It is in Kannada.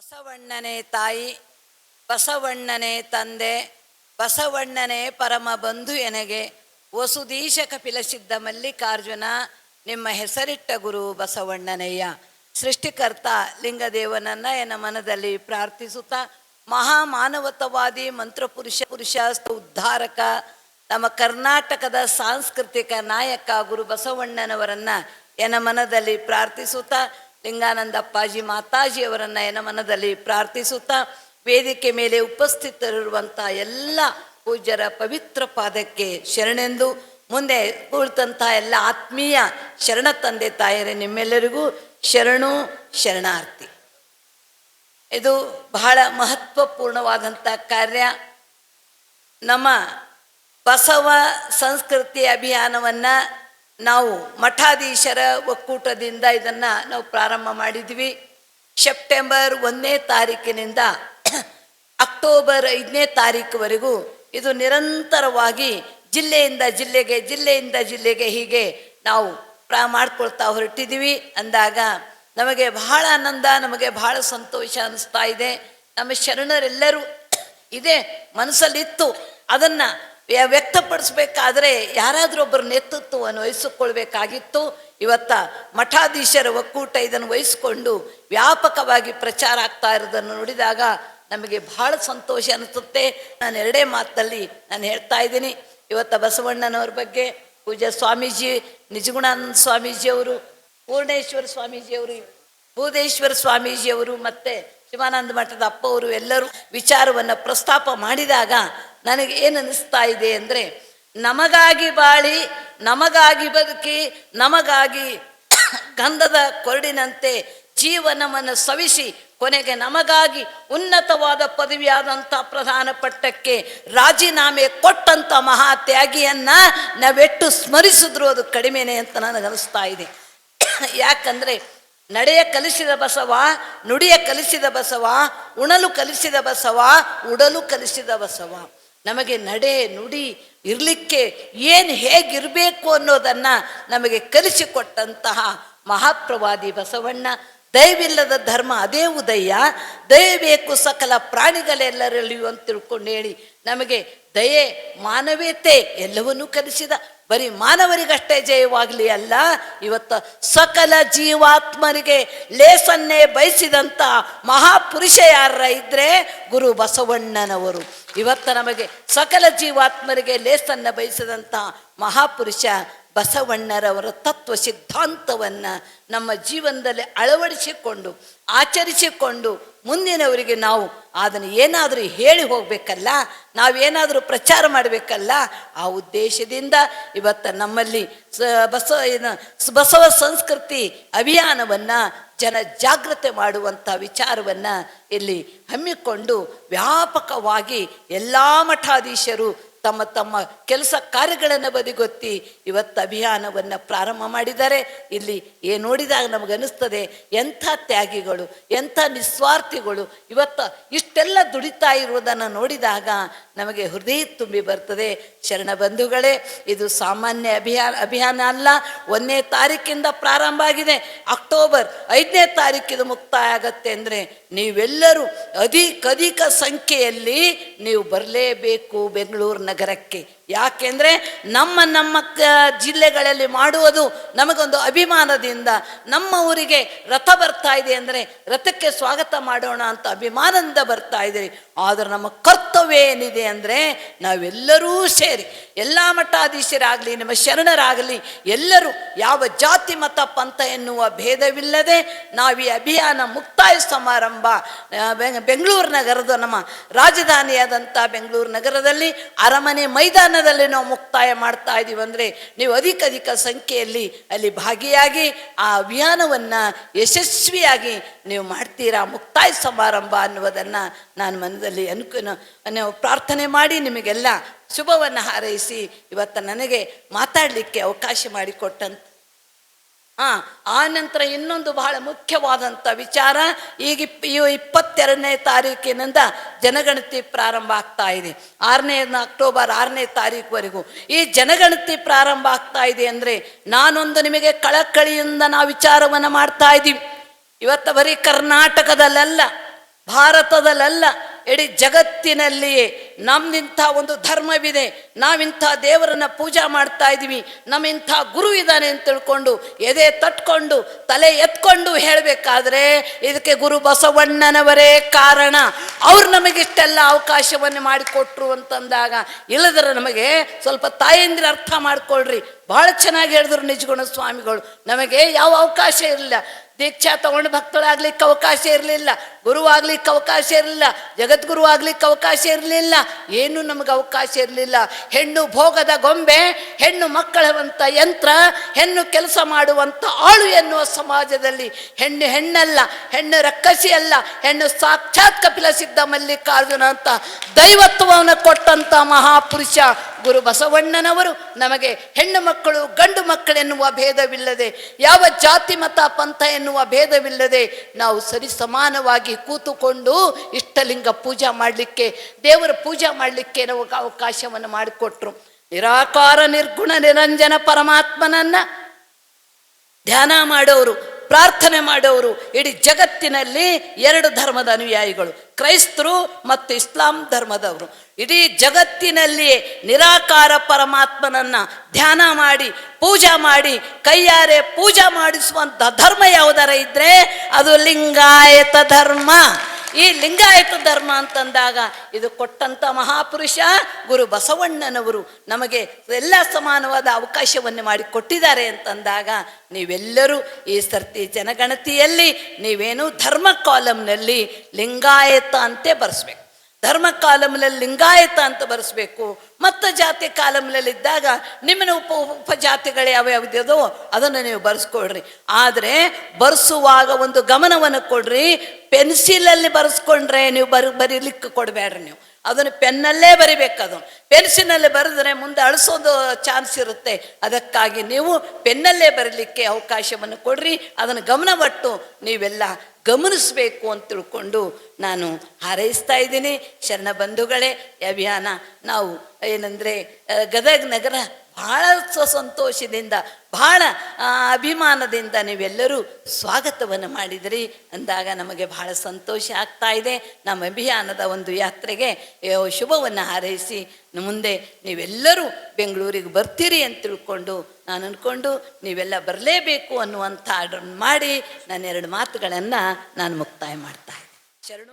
ಬಸವಣ್ಣನೇ ತಾಯಿ, ಬಸವಣ್ಣನೇ ತಂದೆ, ಬಸವಣ್ಣನೇ ಪರಮ ಬಂಧು ಎನಗೆ ವಸುದೀಶ ಕಪಿಲ ಸಿದ್ಧ ಮಲ್ಲಿಕಾರ್ಜುನ, ನಿಮ್ಮ ಹೆಸರಿಟ್ಟ ಗುರು ಬಸವಣ್ಣನಯ್ಯ. ಸೃಷ್ಟಿಕರ್ತ ಲಿಂಗದೇವನನ್ನ ಎನ್ನ ಮನದಲ್ಲಿ ಪ್ರಾರ್ಥಿಸುತ್ತಾ ಮಹಾಮಾನವತವಾದಿ ಮಂತ್ರಪುರುಷ ಪುರುಷ ಉದ್ಧಾರಕ ನಮ್ಮ ಕರ್ನಾಟಕದ ಸಾಂಸ್ಕೃತಿಕ ನಾಯಕ ಗುರು ಬಸವಣ್ಣನವರನ್ನ ಎನ್ನ ಮನದಲ್ಲಿ ಪ್ರಾರ್ಥಿಸುತ್ತಾ ಲಿಂಗಾನಂದಪ್ಪಾಜಿ ಮಾತಾಜಿಯವರನ್ನ ಎನ್ನ ಮನದಲ್ಲಿ ಪ್ರಾರ್ಥಿಸುತ್ತಾ ವೇದಿಕೆ ಮೇಲೆ ಉಪಸ್ಥಿತರಿರುವಂಥ ಎಲ್ಲ ಪೂಜ್ಯರ ಪವಿತ್ರ ಪಾದಕ್ಕೆ ಶರಣೆಂದು ಮುಂದೆ ಕುಳಿತಂಥ ಎಲ್ಲ ಆತ್ಮೀಯ ಶರಣ ತಂದೆ ತಾಯರೇ ನಿಮ್ಮೆಲ್ಲರಿಗೂ ಶರಣು ಶರಣಾರ್ಥಿ. ಇದು ಬಹಳ ಮಹತ್ವಪೂರ್ಣವಾದಂಥ ಕಾರ್ಯ. ನಮ್ಮ ಬಸವ ಸಂಸ್ಕೃತಿ ಅಭಿಯಾನವನ್ನು ನಾವು ಮಠಾಧೀಶರ ಒಕ್ಕೂಟದಿಂದ ಇದನ್ನ ನಾವು ಪ್ರಾರಂಭ ಮಾಡಿದ್ವಿ. ಸೆಪ್ಟೆಂಬರ್ ಒಂದನೇ ತಾರೀಕಿನಿಂದ ಅಕ್ಟೋಬರ್ ಐದನೇ ತಾರೀಕುವರೆಗೂ ಇದು ನಿರಂತರವಾಗಿ ಜಿಲ್ಲೆಯಿಂದ ಜಿಲ್ಲೆಗೆ ಜಿಲ್ಲೆಯಿಂದ ಜಿಲ್ಲೆಗೆ ಹೀಗೆ ನಾವು ಪ್ರಾ, ಮಾಡ್ಕೊಳ್ತಾ ಹೊರಟಿದ್ದೀವಿ. ಅಂದಾಗ ನಮಗೆ ಬಹಳ ಆನಂದ, ನಮಗೆ ಬಹಳ ಸಂತೋಷ ಅನಿಸ್ತಾ ಇದೆ. ನಮ್ಮ ಶರಣರೆಲ್ಲರೂ ಇದೇ ಮನಸ್ಸಲ್ಲಿತ್ತು. ಅದನ್ನು ವ್ಯಕ್ತಪಡಿಸ್ಬೇಕಾದ್ರೆ ಯಾರಾದರೂ ಒಬ್ಬರು ನೇತೃತ್ವವನ್ನು ವಹಿಸಿಕೊಳ್ಬೇಕಾಗಿತ್ತು. ಇವತ್ತ ಮಠಾಧೀಶರ ಒಕ್ಕೂಟ ಇದನ್ನು ವಹಿಸಿಕೊಂಡು ವ್ಯಾಪಕವಾಗಿ ಪ್ರಚಾರ ಆಗ್ತಾ ಇರೋದನ್ನು ನೋಡಿದಾಗ ನಮಗೆ ಬಹಳ ಸಂತೋಷ ಅನಿಸುತ್ತೆ. ನಾನು ಎರಡೇ ಮಾತಲ್ಲಿ ನಾನು ಹೇಳ್ತಾ ಇದ್ದೀನಿ. ಇವತ್ತ ಬಸವಣ್ಣನವ್ರ ಬಗ್ಗೆ ಪೂಜಾ ಸ್ವಾಮೀಜಿ, ನಿಜಗುಣಾನಂದ ಸ್ವಾಮೀಜಿಯವರು ಪೂರ್ಣೇಶ್ವರ ಸ್ವಾಮೀಜಿಯವರು ಭೂದೇಶ್ವರ ಸ್ವಾಮೀಜಿಯವರು ಮತ್ತು ಶಿವಾನಂದ ಮಠದ ಅಪ್ಪವರು ಎಲ್ಲರೂ ವಿಚಾರವನ್ನು ಪ್ರಸ್ತಾಪ ಮಾಡಿದಾಗ ನನಗೆ ಏನು ಇದೆ ಅಂದರೆ, ನಮಗಾಗಿ ಬಾಳಿ, ನಮಗಾಗಿ ಬದುಕಿ, ನಮಗಾಗಿ ಗಂಧದ ಕೊರಡಿನಂತೆ ಜೀವನವನ್ನು ಸವಿಸಿ, ಕೊನೆಗೆ ನಮಗಾಗಿ ಉನ್ನತವಾದ ಪದವಿಯಾದಂಥ ಪ್ರಧಾನ ಪಟ್ಟಕ್ಕೆ ರಾಜೀನಾಮೆ ಕೊಟ್ಟಂಥ ಮಹಾ ತ್ಯಾಗಿಯನ್ನು ನಾವೆಟ್ಟು ಸ್ಮರಿಸಿದ್ರು ಅದು ಕಡಿಮೆನೆ ಅಂತ ನನಗನ್ನಿಸ್ತಾ ಇದೆ. ಯಾಕಂದರೆ, ನಡೆಯ ಕಲಿಸಿದ ಬಸವ, ನುಡಿಯ ಕಲಿಸಿದ ಬಸವ, ಉಣಲು ಕಲಿಸಿದ ಬಸವ, ಉಡಲು ಕಲಿಸಿದ ಬಸವ. ನಮಗೆ ನಡೆ ನುಡಿ ಇರಲಿಕ್ಕೆ ಏನು ಹೇಗಿರಬೇಕು ಅನ್ನೋದನ್ನು ನಮಗೆ ಕಲಿಸಿಕೊಟ್ಟಂತಹ ಮಹಾಪ್ರವಾದಿ ಬಸವಣ್ಣ. ದಯವಿಲ್ಲದ ಧರ್ಮ ಅದೇ ಉದಯ. ದಯಬೇಕು ಸಕಲ ಪ್ರಾಣಿಗಳೆಲ್ಲರಲ್ಲಿಯೂ ಅಂತ ತಿಳ್ಕೊಂಡು ಹೇಳಿ ನಮಗೆ ದಯೆ, ಮಾನವೀಯತೆ ಎಲ್ಲವನ್ನೂ ಕಲಿಸಿದ ಬರೀ ಮಾನವರಿಗಷ್ಟೇ ಜಯವಾಗಲಿ ಅಲ್ಲ, ಇವತ್ತು ಸಕಲ ಜೀವಾತ್ಮರಿಗೆ ಲೇಸನ್ನೇ ಬಯಸಿದಂಥ ಮಹಾಪುರುಷ ಯಾರ ಇದ್ರೆ ಗುರು ಬಸವಣ್ಣನವರು. ಇವತ್ತು ನಮಗೆ ಸಕಲ ಜೀವಾತ್ಮರಿಗೆ ಲೇಸನ್ನು ಬಯಸಿದಂಥ ಮಹಾಪುರುಷ ಬಸವಣ್ಣರವರ ತತ್ವ ಸಿದ್ಧಾಂತವನ್ನು ನಮ್ಮ ಜೀವನದಲ್ಲಿ ಅಳವಡಿಸಿಕೊಂಡು, ಆಚರಿಸಿಕೊಂಡು ಮುಂದಿನವರಿಗೆ ನಾವು ಅದನ್ನು ಏನಾದರೂ ಹೇಳಿ ಹೋಗಬೇಕಲ್ಲ, ನಾವೇನಾದರೂ ಪ್ರಚಾರ ಮಾಡಬೇಕಲ್ಲ, ಆ ಉದ್ದೇಶದಿಂದ ಇವತ್ತು ನಮ್ಮಲ್ಲಿ ಸ ಬಸವ ಬಸವ ಸಂಸ್ಕೃತಿ ಅಭಿಯಾನವನ್ನು ಜನ ಜಾಗೃತೆ ಮಾಡುವಂಥ ವಿಚಾರವನ್ನು ಇಲ್ಲಿ ಹಮ್ಮಿಕೊಂಡು ವ್ಯಾಪಕವಾಗಿ ಎಲ್ಲ ಮಠಾಧೀಶರು ತಮ್ಮ ತಮ್ಮ ಕೆಲಸ ಕಾರ್ಯಗಳನ್ನು ಬದಿಗೊತ್ತಿ ಇವತ್ತು ಅಭಿಯಾನವನ್ನು ಪ್ರಾರಂಭ ಮಾಡಿದ್ದಾರೆ. ಇಲ್ಲಿ ಏ ನೋಡಿದಾಗ ನಮಗನ್ನಿಸ್ತದೆ ಎಂಥ ತ್ಯಾಗಿಗಳು, ಎಂಥ ನಿಸ್ವಾರ್ಥಿಗಳು, ಇವತ್ತು ಇಷ್ಟೆಲ್ಲ ದುಡಿತಾ ಇರುವುದನ್ನು ನೋಡಿದಾಗ ನಮಗೆ ಹೃದಯ ತುಂಬಿ ಬರ್ತದೆ. ಶರಣ ಬಂಧುಗಳೇ, ಇದು ಸಾಮಾನ್ಯ ಅಭಿಯಾನ ಅಭಿಯಾನ ಅಲ್ಲ. ಒಂದನೇ ತಾರೀಕಿಂದ ಪ್ರಾರಂಭ ಆಗಿದೆ. ಅಕ್ಟೋಬರ್ ಐದನೇ ತಾರೀಕಿದು ಮುಕ್ತಾಯ ಆಗತ್ತೆ ಅಂದರೆ ನೀವೆಲ್ಲರೂ ಅಧಿಕ ಅಧಿಕ ಸಂಖ್ಯೆಯಲ್ಲಿ ನೀವು ಬರಲೇಬೇಕು ಬೆಂಗಳೂರು ನಗರಕ್ಕೆ. ಯಾಕೆಂದರೆ ನಮ್ಮ ನಮ್ಮ ಜಿಲ್ಲೆಗಳಲ್ಲಿ ಮಾಡುವುದು ನಮಗೊಂದು ಅಭಿಮಾನದಿಂದ ನಮ್ಮ ಊರಿಗೆ ರಥ ಬರ್ತಾ ಇದೆ ಅಂದರೆ ರಥಕ್ಕೆ ಸ್ವಾಗತ ಮಾಡೋಣ ಅಂತ ಅಭಿಮಾನದಿಂದ ಬರ್ತಾ ಇದ್ದೀರಿ. ಆದರೆ ನಮ್ಮ ಕರ್ತವ್ಯ ಏನಿದೆ ಅಂದರೆ ನಾವೆಲ್ಲರೂ ಸೇರಿ, ಎಲ್ಲ ಮಠಾಧೀಶರಾಗಲಿ, ನಮ್ಮ ಶರಣರಾಗಲಿ, ಎಲ್ಲರೂ ಯಾವ ಜಾತಿ, ಮತ, ಪಂಥ ಎನ್ನುವ ಭೇದವಿಲ್ಲದೆ ನಾವು ಈ ಅಭಿಯಾನ ಮುಕ್ತಾಯ ಸಮಾರಂಭ ಬೆಂಗಳೂರು ನಗರದ ನಮ್ಮ ರಾಜಧಾನಿಯಾದಂಥ ಬೆಂಗಳೂರು ನಗರದಲ್ಲಿ ಅರಮನೆ ಮೈದಾನದಲ್ಲಿ ನಾವು ಮುಕ್ತಾಯ ಮಾಡ್ತಾ ಇದ್ದೀವಿ ಅಂದರೆ ನೀವು ಅಧಿಕ ಅಧಿಕ ಸಂಖ್ಯೆಯಲ್ಲಿ ಅಲ್ಲಿ ಭಾಗಿಯಾಗಿ ಆ ಅಭಿಯಾನವನ್ನು ಯಶಸ್ವಿಯಾಗಿ ನೀವು ಮಾಡ್ತೀರಾ? ಮುಕ್ತಾಯ ಸಮಾರಂಭ ಅನ್ನುವುದನ್ನು ನಾನು ಮನದಲ್ಲಿ ಅನುಕ ಪ್ರಾರ್ಥನೆ ಮಾಡಿ ನಿಮಗೆಲ್ಲ ಶುಭವನ್ನು ಹಾರೈಸಿ ಇವತ್ತು ನನಗೆ ಮಾತಾಡಲಿಕ್ಕೆ ಅವಕಾಶ ಮಾಡಿಕೊಟ್ಟಂತ. ಹಾಂ ಆ ನಂತರ ಇನ್ನೊಂದು ಬಹಳ ಮುಖ್ಯವಾದಂಥ ವಿಚಾರ ಈಗ ಇಪ್ ಇಪ್ಪತ್ತೆರಡನೇ ತಾರೀಕಿನಿಂದ ಜನಗಣತಿ ಪ್ರಾರಂಭ ಆಗ್ತಾ ಇದೆ. ಆರನೇ ಅಕ್ಟೋಬರ್ ಆರನೇ ತಾರೀಕುವರೆಗೂ. ಈ ಜನಗಣತಿ ಪ್ರಾರಂಭ ಆಗ್ತಾ ಇದೆ ಅಂದರೆ ನಾನೊಂದು ನಿಮಗೆ ಕಳಕಳಿಯಿಂದ ನಾವು ವಿಚಾರವನ್ನು ಮಾಡ್ತಾ ಇದ್ದೀವಿ. ಇವತ್ತು ಬರೀ ಕರ್ನಾಟಕದಲ್ಲೆಲ್ಲ ಭಾರತದಲ್ಲ ಇಡೀ ಜಗತ್ತಿನಲ್ಲಿಯೇ ನಮ್ದಿಂಥ ಒಂದು ಧರ್ಮವಿದೆ, ನಾವಿಂಥ ದೇವರನ್ನ ಪೂಜಾ ಮಾಡ್ತಾ ಇದ್ದೀವಿ, ನಮ್ಮಿಂಥ ಗುರು ಇದ್ದಾನೆ ಅಂತ ತಿಳ್ಕೊಂಡು ಎದೆ ತಟ್ಕೊಂಡು, ತಲೆ ಎತ್ಕೊಂಡು ಹೇಳಬೇಕಾದ್ರೆ ಇದಕ್ಕೆ ಗುರು ಬಸವಣ್ಣನವರೇ ಕಾರಣ. ಅವ್ರು ನಮಗಿಷ್ಟೆಲ್ಲ ಅವಕಾಶವನ್ನು ಮಾಡಿಕೊಟ್ರು ಅಂತಂದಾಗ ಇಲ್ಲದ್ರೆ ನಮಗೆ ಸ್ವಲ್ಪ ತಾಯಂದಿರ ಅರ್ಥ ಮಾಡ್ಕೊಳ್ರಿ. ಭಾಳ ಚೆನ್ನಾಗಿ ಹೇಳಿದ್ರು ನಿಜಗುಣ ಸ್ವಾಮಿಗಳು, ನಮಗೆ ಯಾವ ಅವಕಾಶ ಇರಲಿಲ್ಲ. ದೀಕ್ಷಾ ತಗೊಂಡು ಭಕ್ತಳಾಗ್ಲಿಕ್ಕೆ ಅವಕಾಶ ಇರಲಿಲ್ಲ ಗುರುವಾಗ್ಲಿಕ್ಕೆ ಅವಕಾಶ ಇರಲಿಲ್ಲ, ಜಗದ್ಗುರು ಆಗ್ಲಿಕ್ಕೆ ಅವಕಾಶ ಇರಲಿಲ್ಲ, ಏನು ನಮಗೆ ಅವಕಾಶ ಇರಲಿಲ್ಲ. ಹೆಣ್ಣು ಭೋಗದ ಗೊಂಬೆ, ಹೆಣ್ಣು ಮಕ್ಕಳವಂತ ಯಂತ್ರ, ಹೆಣ್ಣು ಕೆಲಸ ಮಾಡುವಂಥ ಆಳು ಎನ್ನುವ ಸಮಾಜದಲ್ಲಿ ಹೆಣ್ಣು ಹೆಣ್ಣಲ್ಲ, ಹೆಣ್ಣು ರಕ್ಕಸಿ ಅಲ್ಲ, ಹೆಣ್ಣು ಸಾಕ್ಷಾತ್ ಕಪಿಲ ಸಿದ್ಧ ಮಲ್ಲಿಕಾರ್ಜುನ ಅಂತ ದೈವತ್ವವನ್ನು ಕೊಟ್ಟಂತ ಮಹಾಪುರುಷ ಗುರು ಬಸವಣ್ಣನವರು ನಮಗೆ ಹೆಣ್ಣು ಮಕ್ಕಳು, ಗಂಡು ಮಕ್ಕಳೆನ್ನುವ ಭೇದವಿಲ್ಲದೆ, ಯಾವ ಜಾತಿ ಮತ ಪಂಥ ಎನ್ನುವ ಭೇದವಿಲ್ಲದೆ ನಾವು ಸರಿ ಸಮಾನವಾಗಿ ಕೂತುಕೊಂಡು ಇಷ್ಟಲಿಂಗ ಪೂಜೆ ಮಾಡಲಿಕ್ಕೆ, ದೇವರ ಪೂಜೆ ಮಾಡಲಿಕ್ಕೆ ನಮಗೆ ಅವಕಾಶವನ್ನು ಮಾಡಿಕೊಟ್ರು. ನಿರಾಕಾರ ನಿರ್ಗುಣ ನಿರಂಜನ ಪರಮಾತ್ಮನನ್ನ ಧ್ಯಾನ ಮಾಡೋರು. ಪ್ರಾರ್ಥನೆ ಮಾಡೋರು ಇಡೀ ಜಗತ್ತಿನಲ್ಲಿ ಎರಡು ಧರ್ಮದ ಅನುಯಾಯಿಗಳು, ಕ್ರೈಸ್ತರು ಮತ್ತು ಇಸ್ಲಾಂ ಧರ್ಮದವರು. ಇಡೀ ಜಗತ್ತಿನಲ್ಲಿ ನಿರಾಕಾರ ಪರಮಾತ್ಮನನ್ನ ಧ್ಯಾನ ಮಾಡಿ, ಪೂಜಾ ಮಾಡಿ, ಕೈಯಾರೆ ಪೂಜಾ ಮಾಡಿಸುವಂಥ ಧರ್ಮ ಯಾವುದರ ಇದ್ರೆ ಅದು ಲಿಂಗಾಯತ ಧರ್ಮ. ಈ ಲಿಂಗಾಯತ ಧರ್ಮ ಅಂತಂದಾಗ ಇದು ಕೊಟ್ಟಂತ ಮಹಾಪುರುಷ ಗುರು ಬಸವಣ್ಣನವರು ನಮಗೆ ಎಲ್ಲ ಸಮಾನವಾದ ಅವಕಾಶವನ್ನು ಮಾಡಿ ಕೊಟ್ಟಿದ್ದಾರೆ ಅಂತಂದಾಗ ನೀವೆಲ್ಲರೂ ಈ ಸರ್ತಿ ಜನಗಣತಿಯಲ್ಲಿ ನೀವೇನು ಧರ್ಮ ಕಾಲಂನಲ್ಲಿ ಲಿಂಗಾಯತ ಅಂತೆ ಬರೆಸ್ಬೇಕು. ಧರ್ಮ ಕಾಲಂನಲ್ಲಿ ಲಿಂಗಾಯತ ಅಂತ ಬರೆಸ್ಬೇಕು. ಮತ್ತು ಜಾತಿ ಕಾಲಂನಲ್ಲಿದ್ದಾಗ ನಿಮ್ಮನ ಉಪ, ಉಪಜಾತಿಗಳು ಯಾವ್ಯಾವ್ದಿದೋ ಅದನ್ನು ನೀವು ಬರೆಸ್ಕೊಳ್ರಿ. ಆದರೆ ಬರೆಸುವಾಗ ಒಂದು ಗಮನವನ್ನು ಕೊಡ್ರಿ, ಪೆನ್ಸಿಲಲ್ಲಿ ಬರೆಸ್ಕೊಂಡ್ರೆ ನೀವು ಬರ್, ಬರೀಲಿಕ್ಕೆ ಕೊಡಬೇಡ್ರಿ ನೀವು. ಅದನ್ನು ಪೆನ್ನಲ್ಲೇ ಬರಿಬೇಕು ಅದು. ಪೆನ್ಸಿನಲ್ಲಿ ಬರೆದ್ರೆ ಮುಂದೆ ಅಳಿಸೋದು ಚಾನ್ಸ್ ಇರುತ್ತೆ. ಅದಕ್ಕಾಗಿ ನೀವು ಪೆನ್ನಲ್ಲೇ ಬರಲಿಕ್ಕೆ ಅವಕಾಶವನ್ನು ಕೊಡ್ರಿ, ಅದನ್ನು ಗಮನವಟ್ಟು ನೀವೆಲ್ಲ ಗಮನಿಸಬೇಕು ಅಂತ ತಿಳ್ಕೊಂಡು ನಾನು ಹಾರೈಸ್ತಾ ಇದ್ದೀನಿ. ಶರಣ ಬಂಧುಗಳೇ ಅಭಿಯಾನ ನಾವು ಏನಂದರೆ ಗದಗ ನಗರ ಬಹಳ ಸಂತೋಷದಿಂದ, ಬಹಳ ಅಭಿಮಾನದಿಂದ ನೀವೆಲ್ಲರೂ ಸ್ವಾಗತವನ್ನು ಮಾಡಿದಿರಿ ಅಂದಾಗ ನಮಗೆ ಬಹಳ ಸಂತೋಷ ಆಗ್ತಾ ಇದೆ. ನಮ್ಮ ಅಭಿಯಾನದ ಒಂದು ಯಾತ್ರೆಗೆ ಶುಭವನ್ನು ಹಾರೈಸಿ ಮುಂದೆ ನೀವೆಲ್ಲರೂ ಬೆಂಗಳೂರಿಗೆ ಬರ್ತೀರಿ ಅಂತ ತಿಳ್ಕೊಂಡು ನಾನು ಅಂದ್ಕೊಂಡು ನೀವೆಲ್ಲ ಬರಲೇಬೇಕು ಅನ್ನುವಂಥ ಆರ್ಡರ್ ಮಾಡಿ, ನನ್ನ ಎರಡು ಮಾತುಗಳನ್ನು ನಾನು ಮುಕ್ತಾಯ ಮಾಡ್ತಾ ಇದ್ದೆ ಶರಣ.